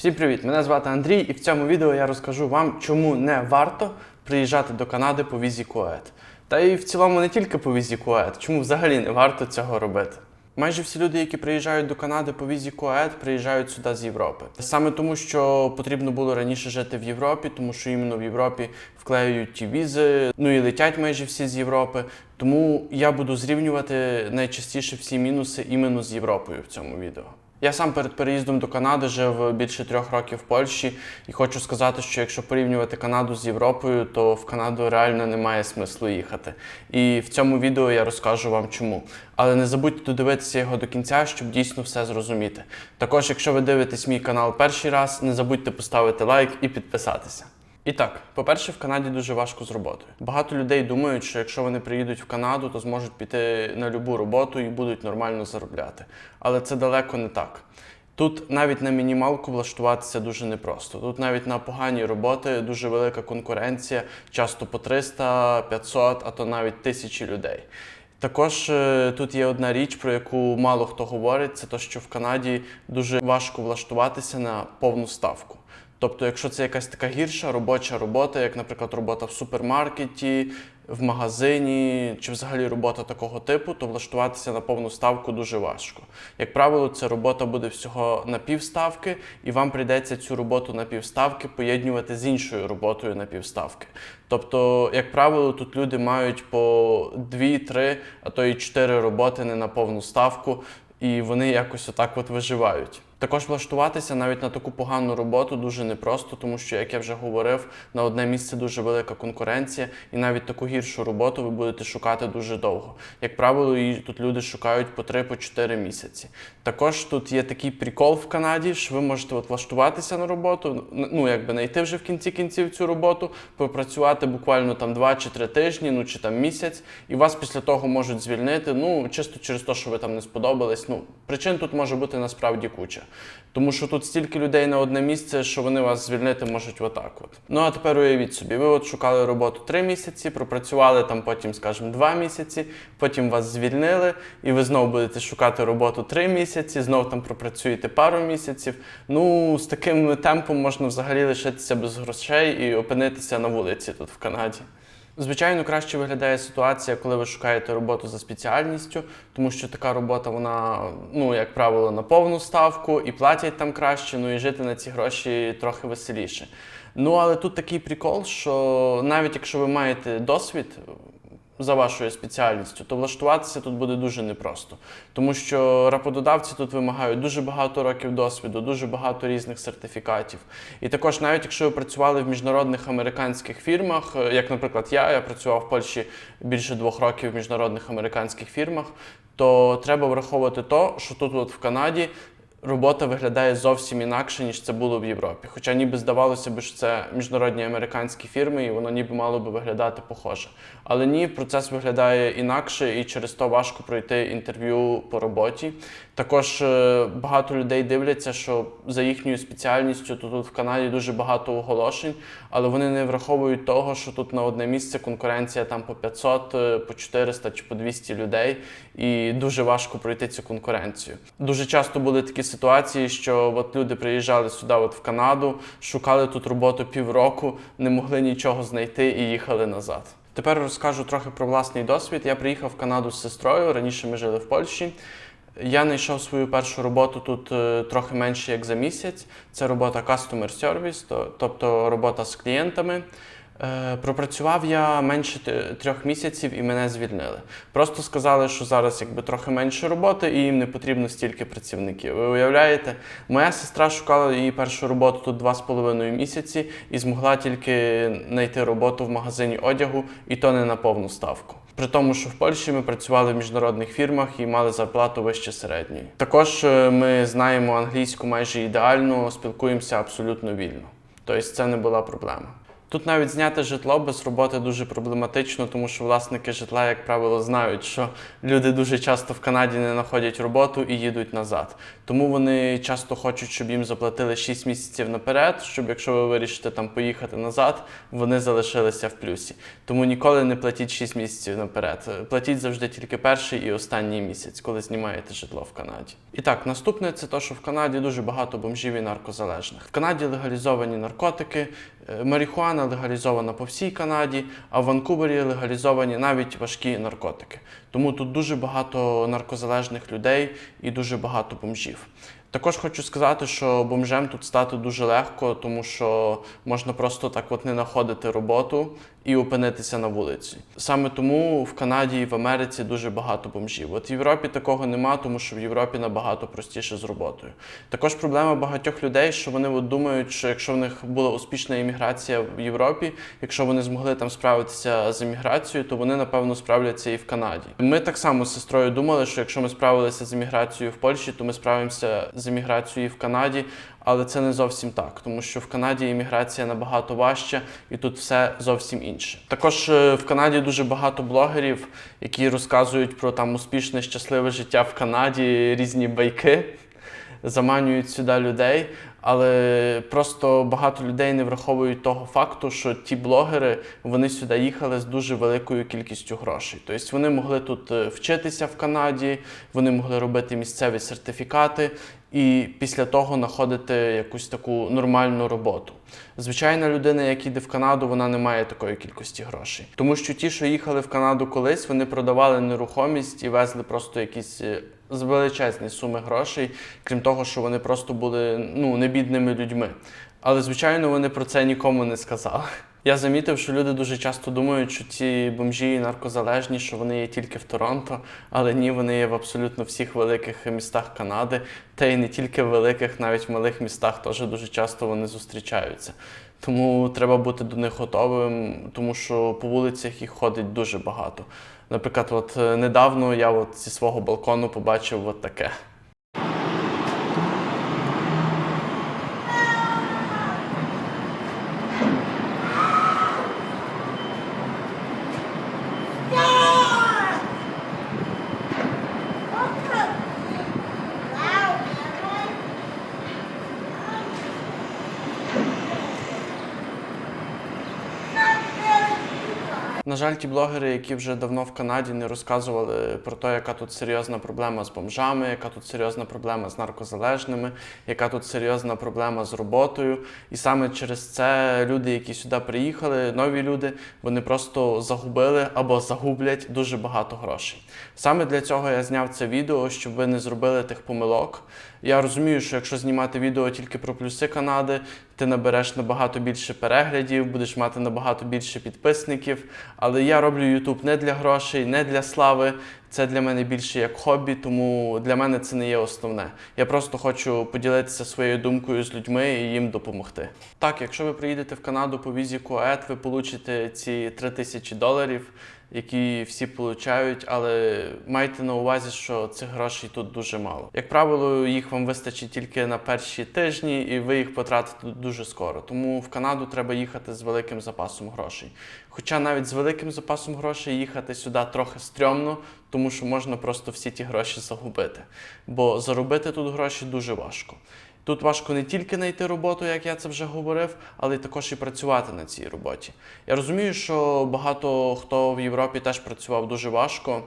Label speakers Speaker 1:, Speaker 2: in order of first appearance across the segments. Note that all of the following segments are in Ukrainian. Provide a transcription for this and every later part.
Speaker 1: Всім привіт! Мене звати Андрій, і в цьому відео я розкажу вам, чому не варто приїжджати до Канади по візі Кует. Та і в цілому не тільки по візі Кует, чому взагалі не варто цього робити. Майже всі люди, які приїжджають до Канади по візі Кует, приїжджають сюди з Європи. Саме тому, що потрібно було раніше жити в Європі, тому що іменно в Європі вклеюють ті візи, ну і летять майже всі з Європи. Тому я буду зрівнювати найчастіше всі мінуси іменно з Європою в цьому відео. Я сам перед переїздом до Канади жив більше трьох років в Польщі, і хочу сказати, що якщо порівнювати Канаду з Європою, то в Канаду реально немає смислу їхати. І в цьому відео я розкажу вам чому. Але не забудьте додивитися його до кінця, щоб дійсно все зрозуміти. Також, якщо ви дивитесь мій канал перший раз, не забудьте поставити лайк і підписатися. І так, по-перше, в Канаді дуже важко з роботою. Багато людей думають, що якщо вони приїдуть в Канаду, то зможуть піти на любу роботу і будуть нормально заробляти. Але це далеко не так. Тут навіть на мінімалку влаштуватися дуже непросто. Тут навіть на погані роботи дуже велика конкуренція, часто по 300, 500, а то навіть тисячі людей. Також е, тут є одна річ, про яку мало хто говорить, це те, що в Канаді дуже важко влаштуватися на повну ставку. Тобто, якщо це якась така гірша робоча робота, як, наприклад, робота в супермаркеті, в магазині чи взагалі робота такого типу, то влаштуватися на повну ставку дуже важко. Як правило, ця робота буде всього на півставки, і вам прийдеться цю роботу на півставки поєднувати з іншою роботою на півставки. Тобто, як правило, тут люди мають по 2-3, а то і 4 роботи не на повну ставку, і вони якось отак от виживають. Також влаштуватися навіть на таку погану роботу дуже непросто, тому що, як я вже говорив, на одне місце дуже велика конкуренція, і навіть таку гіршу роботу ви будете шукати дуже довго. Як правило, її тут люди шукають по 3-4 місяці. Також тут є такий прикол в Канаді, що ви можете от влаштуватися на роботу, ну якби знайти вже в кінці кінців цю роботу, попрацювати буквально там 2 чи 3 тижні, ну чи там місяць, і вас після того можуть звільнити. Ну чисто через те, що ви там не сподобались. Ну причин тут може бути насправді куча. Тому що тут стільки людей на одне місце, що вони вас звільнити можуть отак. От. Ну а тепер уявіть собі, ви от шукали роботу три місяці, пропрацювали там потім, скажімо, два місяці, потім вас звільнили, і ви знову будете шукати роботу три місяці, знов там пропрацюєте пару місяців. Ну, з таким темпом можна взагалі лишитися без грошей і опинитися на вулиці тут в Канаді. Звичайно, краще виглядає ситуація, коли ви шукаєте роботу за спеціальністю, тому що така робота, вона, ну, як правило, на повну ставку і платять там краще, ну і жити на ці гроші трохи веселіше. Ну, але тут такий прикол, що навіть якщо ви маєте досвід за вашою спеціальністю, то влаштуватися тут буде дуже непросто. Тому що рапододавці тут вимагають дуже багато років досвіду, дуже багато різних сертифікатів. І також, навіть якщо ви працювали в міжнародних американських фірмах, е, як, наприклад, я, я працював в Польщі більше двох років в міжнародних американських фірмах, то треба враховувати то, що тут, от в Канаді, робота виглядає зовсім інакше, ніж це було в Європі. Хоча ніби здавалося б, що це міжнародні американські фірми, і воно ніби мало би виглядати похоже. Але ні, процес виглядає інакше, і через то важко пройти інтерв'ю по роботі. Також е, багато людей дивляться, що за їхньою спеціальністю то тут в Канаді дуже багато оголошень, але вони не враховують того, що тут на одне місце конкуренція там по 500, е, по 400 чи по 200 людей, і дуже важко пройти цю конкуренцію. Дуже часто були такі ситуації, що от люди приїжджали сюди, от в Канаду, шукали тут роботу півроку, не могли нічого знайти і їхали назад. Тепер розкажу трохи про власний досвід. Я приїхав в Канаду з сестрою. Раніше ми жили в Польщі. Я знайшов свою першу роботу тут е, трохи менше як за місяць. Це робота Customer Service, тобто робота з клієнтами. Е, Пропрацював я менше трьох місяців і мене звільнили. Просто сказали, що зараз якби трохи менше роботи і їм не потрібно стільки працівників. Ви уявляєте, моя сестра шукала її першу роботу тут два з половиною місяці і змогла тільки знайти роботу в магазині одягу, і то не на повну ставку. При тому, що в Польщі ми працювали в міжнародних фірмах і мали зарплату вище середньої. Також е, ми знаємо англійську майже ідеально, спілкуємося абсолютно вільно. Тобто це не була проблема. Тут навіть зняти житло без роботи дуже проблематично, тому що власники житла, як правило, знають, що люди дуже часто в Канаді не знаходять роботу і їдуть назад. Тому вони часто хочуть, щоб їм заплатили 6 місяців наперед, щоб якщо ви вирішите там поїхати назад, вони залишилися в плюсі. Тому ніколи не платіть 6 місяців наперед. Платіть завжди тільки перший і останній місяць, коли знімаєте житло в Канаді. І так, наступне це те, що в Канаді дуже багато бомжів і наркозалежних. В Канаді легалізовані наркотики, марихуана легалізована по всій Канаді, а в Ванкувері легалізовані навіть важкі наркотики. Тому тут дуже багато наркозалежних людей і дуже багато бомжів. Також хочу сказати, що бомжем тут стати дуже легко, тому що можна просто так от не знаходити роботу і опинитися на вулиці. Саме тому в Канаді і в Америці дуже багато бомжів. От в Європі такого нема, тому що в Європі набагато простіше з роботою. Також проблема багатьох людей, що вони от думають, що якщо в них була успішна імміграція в Європі, якщо вони змогли там справитися з імміграцією, то вони напевно справляться і в Канаді. Ми так само з сестрою думали, що якщо ми справилися з імміграцією в Польщі, то ми справимося з імміграцією в Канаді. Але це не зовсім так, тому що в Канаді імміграція набагато важча, і тут все зовсім інше. Також е, в Канаді дуже багато блогерів, які розказують про там успішне, щасливе життя в Канаді, різні байки, заманюють сюди людей. Але просто багато людей не враховують того факту, що ті блогери вони сюди їхали з дуже великою кількістю грошей. Тобто вони могли тут е, вчитися в Канаді, вони могли робити місцеві сертифікати і після того знаходити якусь таку нормальну роботу. Звичайна людина, яка йде в Канаду, вона не має такої кількості грошей. Тому що ті, що їхали в Канаду колись, вони продавали нерухомість і везли просто якісь е, величезні суми грошей, крім того, що вони просто були ну, не бідними людьми. Але, звичайно, вони про це нікому не сказали. Я замітив, що люди дуже часто думають, що ці бомжі і наркозалежні, що вони є тільки в Торонто, але ні, вони є в абсолютно всіх великих містах Канади, та й не тільки в великих, навіть в малих містах теж дуже часто вони зустрічаються. Тому треба бути до них готовим, тому що по вулицях їх ходить дуже багато. Наприклад, от е, недавно я от зі свого балкону побачив от таке. На жаль, ті блогери, які вже давно в Канаді не розказували про те, яка тут серйозна проблема з бомжами, яка тут серйозна проблема з наркозалежними, яка тут серйозна проблема з роботою. І саме через це люди, які сюди приїхали, нові люди, вони просто загубили або загублять дуже багато грошей. Саме для цього я зняв це відео, щоб ви не зробили тих помилок. Я розумію, що якщо знімати відео тільки про плюси Канади, ти набереш набагато більше переглядів, будеш мати набагато більше підписників. Але я роблю YouTube не для грошей, не для слави. Це для мене більше як хобі, тому для мене це не є основне. Я просто хочу поділитися своєю думкою з людьми і їм допомогти. Так, якщо ви приїдете в Канаду по візі КОЕТ, ви получите ці 3000 доларів, які всі получають, але майте на увазі, що цих грошей тут дуже мало. Як правило, їх вам вистачить тільки на перші тижні, і ви їх потратите дуже скоро. Тому в Канаду треба їхати з великим запасом грошей. Хоча навіть з великим запасом грошей їхати сюди трохи стрьомно, тому що можна просто всі ті гроші загубити. Бо заробити тут гроші дуже важко. Тут важко не тільки знайти роботу, як я це вже говорив, але й також і працювати на цій роботі. Я розумію, що багато хто в Європі теж працював дуже важко.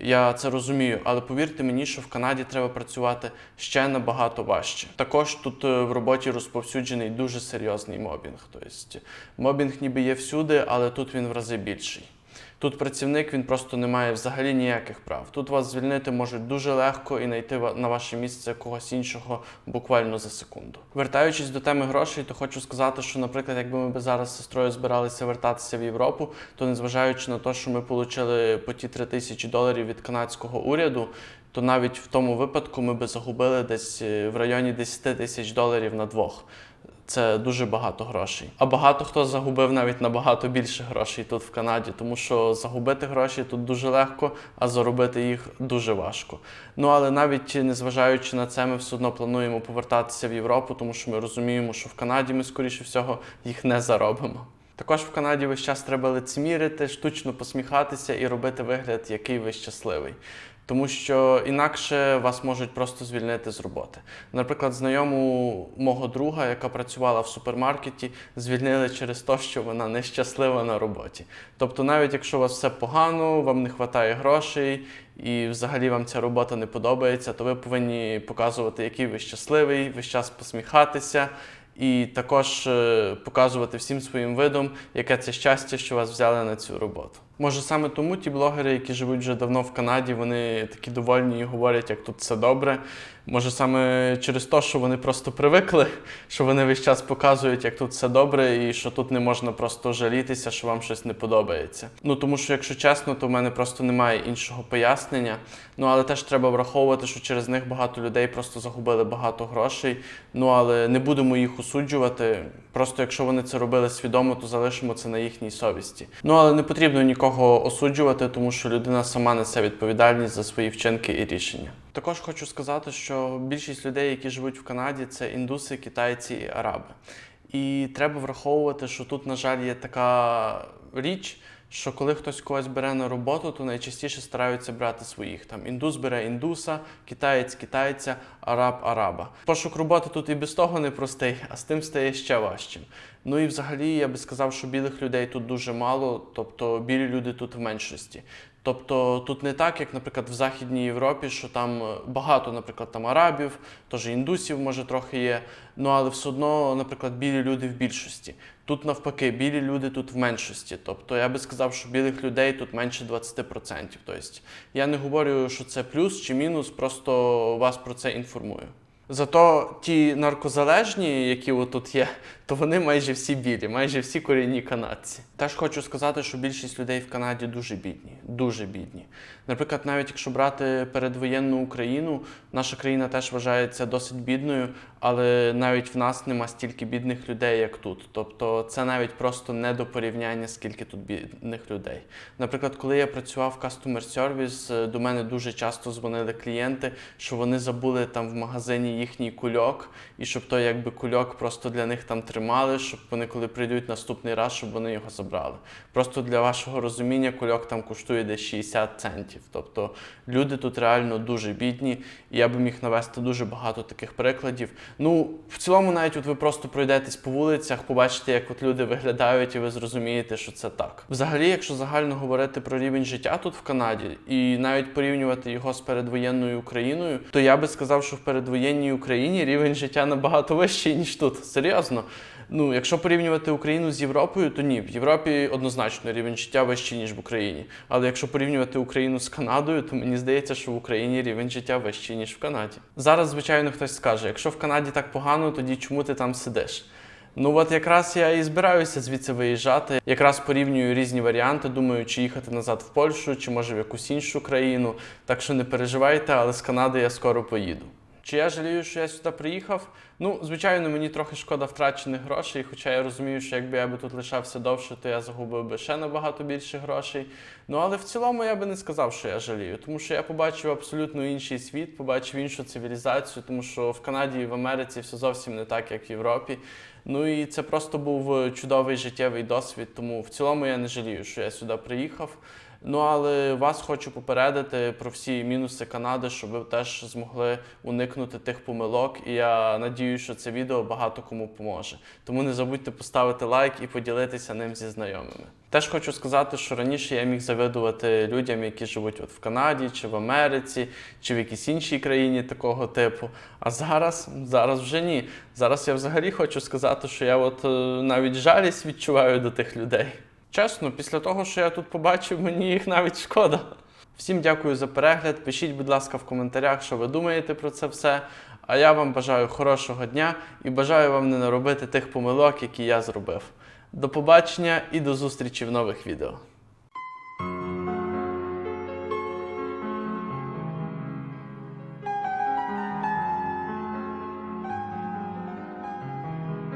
Speaker 1: Я це розумію, але повірте мені, що в Канаді треба працювати ще набагато важче. Також тут е, в роботі розповсюджений дуже серйозний мобінг. Тобто мобінг ніби є всюди, але тут він в рази більший. Тут працівник він просто не має взагалі ніяких прав. Тут вас звільнити можуть дуже легко і знайти на ваше місце когось іншого буквально за секунду. Вертаючись до теми грошей, то хочу сказати, що, наприклад, якби ми зараз з сестрою збиралися вертатися в Європу, то незважаючи на те, що ми отримали по ті 3 тисячі доларів від канадського уряду, то навіть в тому випадку ми би загубили десь е, в районі 10 тисяч доларів на двох. Це дуже багато грошей. А багато хто загубив навіть набагато більше грошей тут в Канаді, тому що загубити гроші тут дуже легко, а заробити їх дуже важко. Ну але навіть незважаючи на це, ми все одно плануємо повертатися в Європу, тому що ми розуміємо, що в Канаді ми скоріше всього їх не заробимо. Також в Канаді весь час треба лицемірити, штучно посміхатися і робити вигляд, який ви щасливий. Тому що інакше вас можуть просто звільнити з роботи. Наприклад, знайому мого друга, яка працювала в супермаркеті, звільнили через те, що вона нещаслива на роботі. Тобто, навіть якщо у вас все погано, вам не вистачає грошей і взагалі вам ця робота не подобається, то ви повинні показувати, який ви щасливий, весь час посміхатися. І також е, показувати всім своїм видом, яке це щастя, що вас взяли на цю роботу. Може саме тому ті блогери, які живуть вже давно в Канаді, вони такі довольні і говорять, як тут все добре. Може саме через те, що вони просто привикли, що вони весь час показують, як тут все добре, і що тут не можна просто жалітися, що вам щось не подобається. Ну тому що, якщо чесно, то в мене просто немає іншого пояснення. Ну але теж треба враховувати, що через них багато людей просто загубили багато грошей. Ну але не будемо їх осуджувати. Просто якщо вони це робили свідомо, то залишимо це на їхній совісті. Ну але не потрібно нікого осуджувати, тому що людина сама несе відповідальність за свої вчинки і рішення. Також хочу сказати, що більшість людей, які живуть в Канаді, це індуси, китайці і араби. І треба враховувати, що тут, на жаль, є така річ, що коли хтось когось бере на роботу, то найчастіше стараються брати своїх. Там індус бере індуса, китаєць китайця, араб араба. Пошук роботи тут і без того непростий, а з тим стає ще важчим. Ну і взагалі я би сказав, що білих людей тут дуже мало, тобто білі люди тут в меншості. Тобто тут не так, як, наприклад, в Західній Європі, що там е, багато, наприклад, там арабів, теж індусів, може, трохи є. Ну але все одно, наприклад, білі люди в більшості. Тут навпаки, білі люди тут в меншості. Тобто я би сказав, що білих людей тут менше 20%. Тобто я не говорю, що це плюс чи мінус, просто вас про це інформую. Зато ті наркозалежні, які отут є, то вони майже всі білі, майже всі корінні канадці. Теж хочу сказати, що більшість людей в Канаді дуже бідні, дуже бідні. Наприклад, навіть якщо брати передвоєнну Україну, наша країна теж вважається досить бідною, але навіть в нас нема стільки бідних людей, як тут. Тобто це навіть просто не до порівняння, скільки тут бідних людей. Наприклад, коли я працював в Customer Service, е, до мене дуже часто дзвонили клієнти, що вони забули там в магазині їхній кульок, і щоб той якби кульок просто для них там тримали, щоб вони, коли прийдуть наступний раз, щоб вони його забрали. Просто для вашого розуміння, кульок там коштує десь 60 центів. Тобто люди тут реально дуже бідні, і я би міг навести дуже багато таких прикладів. Ну, в цілому, навіть от ви просто пройдетесь по вулицях, побачите, як от люди виглядають, і ви зрозумієте, що це так. Взагалі, якщо загально говорити про рівень життя тут в Канаді, і навіть порівнювати його з передвоєнною Україною, то я би сказав, що в передвоєнній Україні рівень життя набагато вищий, ніж тут. Серйозно. Ну, якщо порівнювати Україну з Європою, то ні. В Європі однозначно рівень життя вищий, ніж в Україні. Але якщо порівнювати Україну з Канадою, то мені здається, що в Україні рівень життя вищий, ніж в Канаді. Зараз, звичайно, хтось скаже: якщо в Канаді так погано, тоді чому ти там сидиш? Ну от якраз я і збираюся звідси виїжджати. Якраз порівнюю різні варіанти. Думаю, чи їхати назад в Польщу, чи може в якусь іншу країну. Так що не переживайте, але з Канади я скоро поїду. Чи я жалію, що я сюди приїхав? Ну, звичайно, мені трохи шкода втрачених грошей, хоча я розумію, що якби я би тут лишався довше, то я загубив би ще набагато більше грошей. Ну але в цілому я би не сказав, що я жалію, тому що я побачив абсолютно інший світ, побачив іншу цивілізацію, тому що в Канаді і в Америці все зовсім не так, як в Європі. Ну і це просто був чудовий життєвий досвід. Тому в цілому я не жалію, що я сюди приїхав. Ну але вас хочу попередити про всі мінуси Канади, щоб ви теж змогли уникнути тих помилок. І я надію, що це відео багато кому поможе. Тому не забудьте поставити лайк і поділитися ним зі знайомими. Теж хочу сказати, що раніше я міг завидувати людям, які живуть от в Канаді, чи в Америці, чи в якійсь іншій країні такого типу. А зараз, зараз вже ні. Зараз я взагалі хочу сказати, що я от е, навіть жалість відчуваю до тих людей. Чесно, після того, що я тут побачив, мені їх навіть шкода. Всім дякую за перегляд. Пишіть, будь ласка, в коментарях, що ви думаєте про це все. А я вам бажаю хорошого дня і бажаю вам не наробити тих помилок, які я зробив. До побачення і до зустрічі в нових відео.